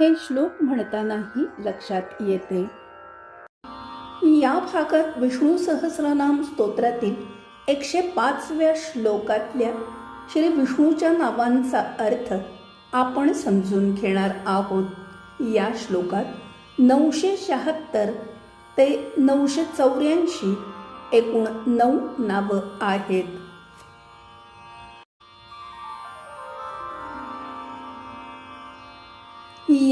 हे श्लोक म्हणतानाही लक्षात येते. या भागात विष्णू सहस्रनाम स्तोत्रातील एकशे पाचव्या श्लोकातल्या श्री विष्णूच्या नावांचा अर्थ आपण समजून घेणार आहोत. या श्लोकात नऊशे शहात्तर ते नऊशे चौऱ्याऐंशी एकूण नऊ नावं आहेत.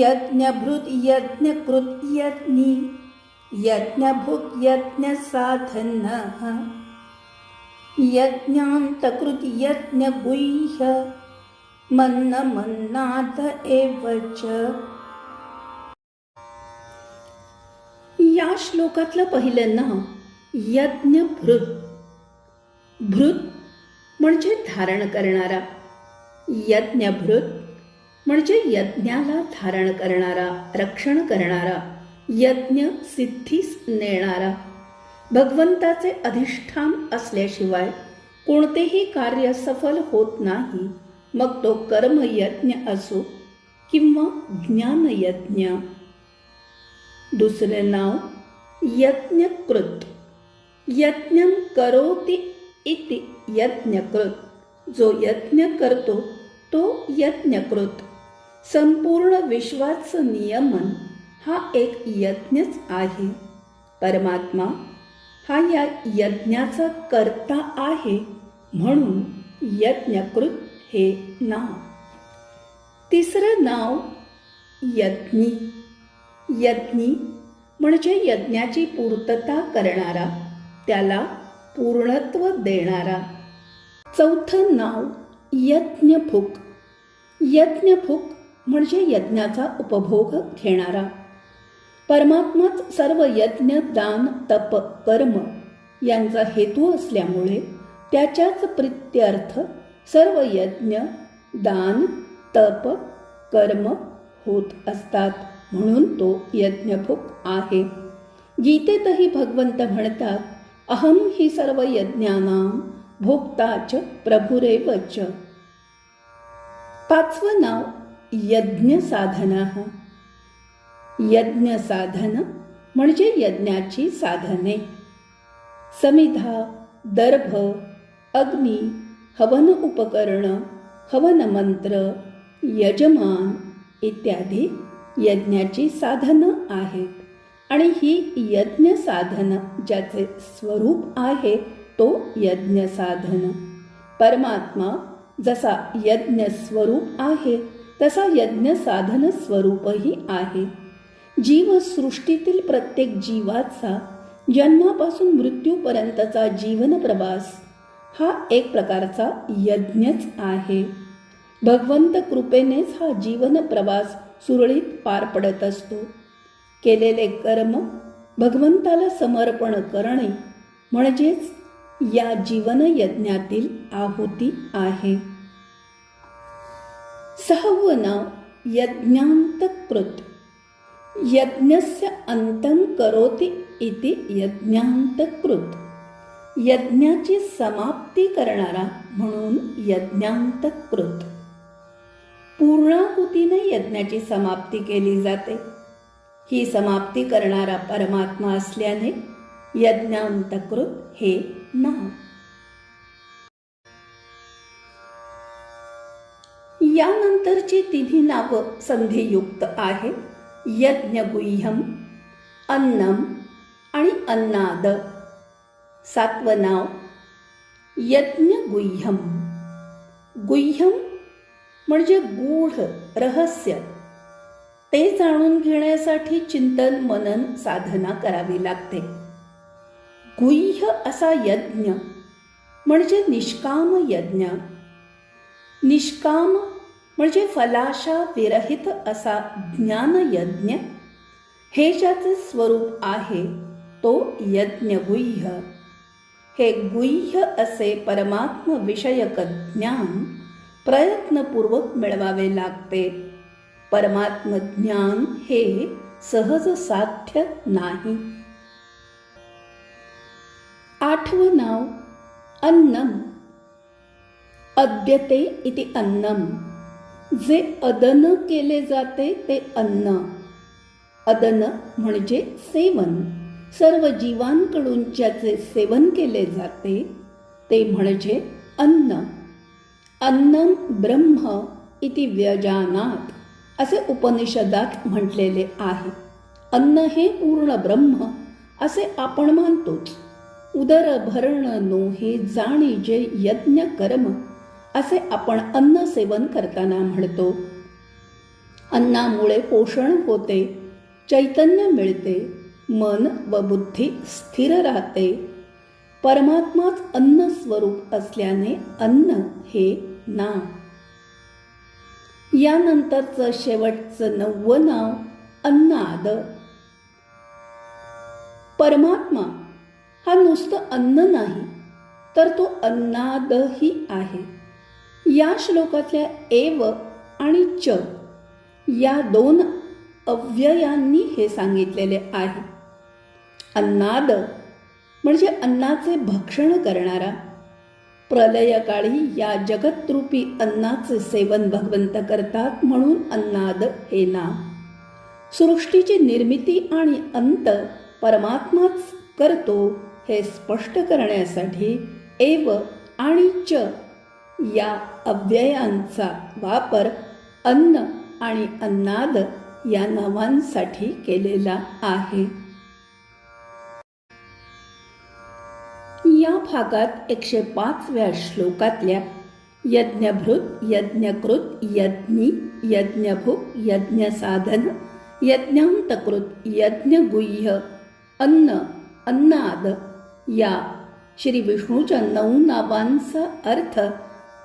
यज्ञभृत यज्ञकृत यज्ञी यज्ञभुक यज्ञसाधन यज्ञान्तकृत यज्ञगुह्य मन्न मन्नाथ एव च। या श्लोकातलं पहिलं नाव यज्ञभृत. भृत म्हणजे धारण करणारा. यज्ञभृत म्हणजे यज्ञाला धारण करणारा रक्षण करणारा यज्ञ सिद्धीस नेणारा. भगवंताचे अधिष्ठान असल्याशिवाय कोणतेही कार्य सफल होत नाही. मग तो कर्मयज्ञ असो किंवा ज्ञानयज्ञ. दुसरे नाव यज्ञकृत. यज्ञ करोति इति यज्ञकृत. जो यज्ञ करतो तो यज्ञकृत. संपूर्ण विश्वाचं नियमन हा एक यज्ञच आहे. परमात्मा हा या यज्ञाचा कर्ता आहे म्हणून यज्ञकृत हे नाव. तिसरं नाव यज्ञी. यज्ञी म्हणजे यज्ञाची पूर्तता करणारा त्याला पूर्णत्व देणारा. चौथं नाव यज्ञभुक यज्ञभुक म्हणजे यज्ञाचा उपभोग घेणारा. परमात्माच सर्व यज्ञ दान तप कर्म यांचा हेतू असल्यामुळे त्याच्याच प्रित्यर्थ सर्व यज्ञ दान तप कर्म होत असतात म्हणून तो यज्ञभुक आहे. गीतेतही भगवंत म्हणतात अहम ही सर्व यज्ञानाम भोक्ताच प्रभुरेवच पाचवं नाव यज्ञ साधना यज्ञ साधन म्हणजे यज्ञाची साधने। समिधा दर्भ अग्नी हवन उपकरण हवन मंत्र यजमान इत्यादी यज्ञाची साधनं आहेत। आणि ही यज्ञ साधन ज्याचे स्वरूप आहे तो यज्ञ साधन परमात्मा जसा यज्ञ स्वरूप आहे तसा यज्ञ साधन स्वरूपही आहे. जीवसृष्टीतील प्रत्येक जीवाचा जन्मापासून मृत्यूपर्यंतचा जीवन प्रवास हा एक प्रकारचा यज्ञच आहे. भगवंत कृपेनेच हा जीवन प्रवास सुरळीत पार पडत असतो. केलेले कर्म भगवंताला समर्पण करणे म्हणजेच या जीवन यज्ञातील आहुती आहे. सहावं नाव यज्ञांतकृत यज्ञस्य अंतं करोति इति यज्ञांतकृत यज्ञाची समाप्ती करणारा म्हणून यज्ञांतकृत पूर्णाहुतीने यज्ञाची समाप्ती केली जाते। ही समाप्ती करणारा परमात्मा असल्याने यज्ञांतकृत हे नाव यानंतरची तिन्ही नावं संधियुक्त आहेत. यज्ञगुह्यम अन्नम आणि अन्नाद. सातवं नाव यज्ञगुह्यम. गुह्यम म्हणजे गूढ रहस्य. ते जाणून घेण्यासाठी चिंतन मनन साधना करावी लागते. गुह्य असा यज्ञ म्हणजे निष्काम यज्ञ. निष्काम म्हणजे फलाशा विरहित असा ज्ञानयज्ञ हे ज्याचे स्वरूप आहे तो यज्ञगुह्य. हे गुह्य असे परमात्म विषयक ज्ञान प्रयत्नपूर्वक मिळवावे लागते. परमात्म ज्ञान हे सहज साध्य नाही. आठवं नाव अन्नम. अद्यते इति अन्नम. जे अदन केले जाते ते अन्न. अदन म्हणजे सेवन. सर्व जीवांकडून ज्याचे सेवन केले जाते ते म्हणजे अन्न. अन्नम ब्रह्म इति व्यजानात असे उपनिषदात म्हटलेले आहे. अन्न हे पूर्ण ब्रह्म असे आपण मानतोच. उदर भरण नो हे जाणी जे यज्ञ कर्म असे आपण अन्न सेवन करताना म्हणतो. अन्नामुळे पोषण होते चैतन्य मिळते मन व बुद्धी स्थिर राहते. परमात्माच अन्न स्वरूप असल्याने अन्न हे नाव यानंतरचं शेवटचं नववं नाव अन्नाद. परमात्मा हा नुसतं अन्न नाही तर तो अन्नादही आहे. या श्लोकातल्या एव आणि च या दोन अव्ययांनी हे सांगितलेले आहे. अन्नाद म्हणजे अन्नाचे भक्षण करणारा. प्रलयकाळी या जगतरूपी अन्नाचे सेवन भगवंत करतात म्हणून अन्नाद हे नाव सृष्टीची निर्मिती आणि अंत परमात्माच करतो हे स्पष्ट करण्यासाठी एव आणि च या अव्ययांचा वापर अन्न आणि अन्नाद या नावांसाठी केलेला आहे. या भागात एकशे पाचव्या श्लोकातल्या यज्ञभृत यज्ञकृत यज्ञी यज्ञभुक यज्ञसाधन यज्ञांतकृत यज्ञगुह्य अन्न अन्नाद या श्री विष्णूच्या नऊ नावांचा अर्थ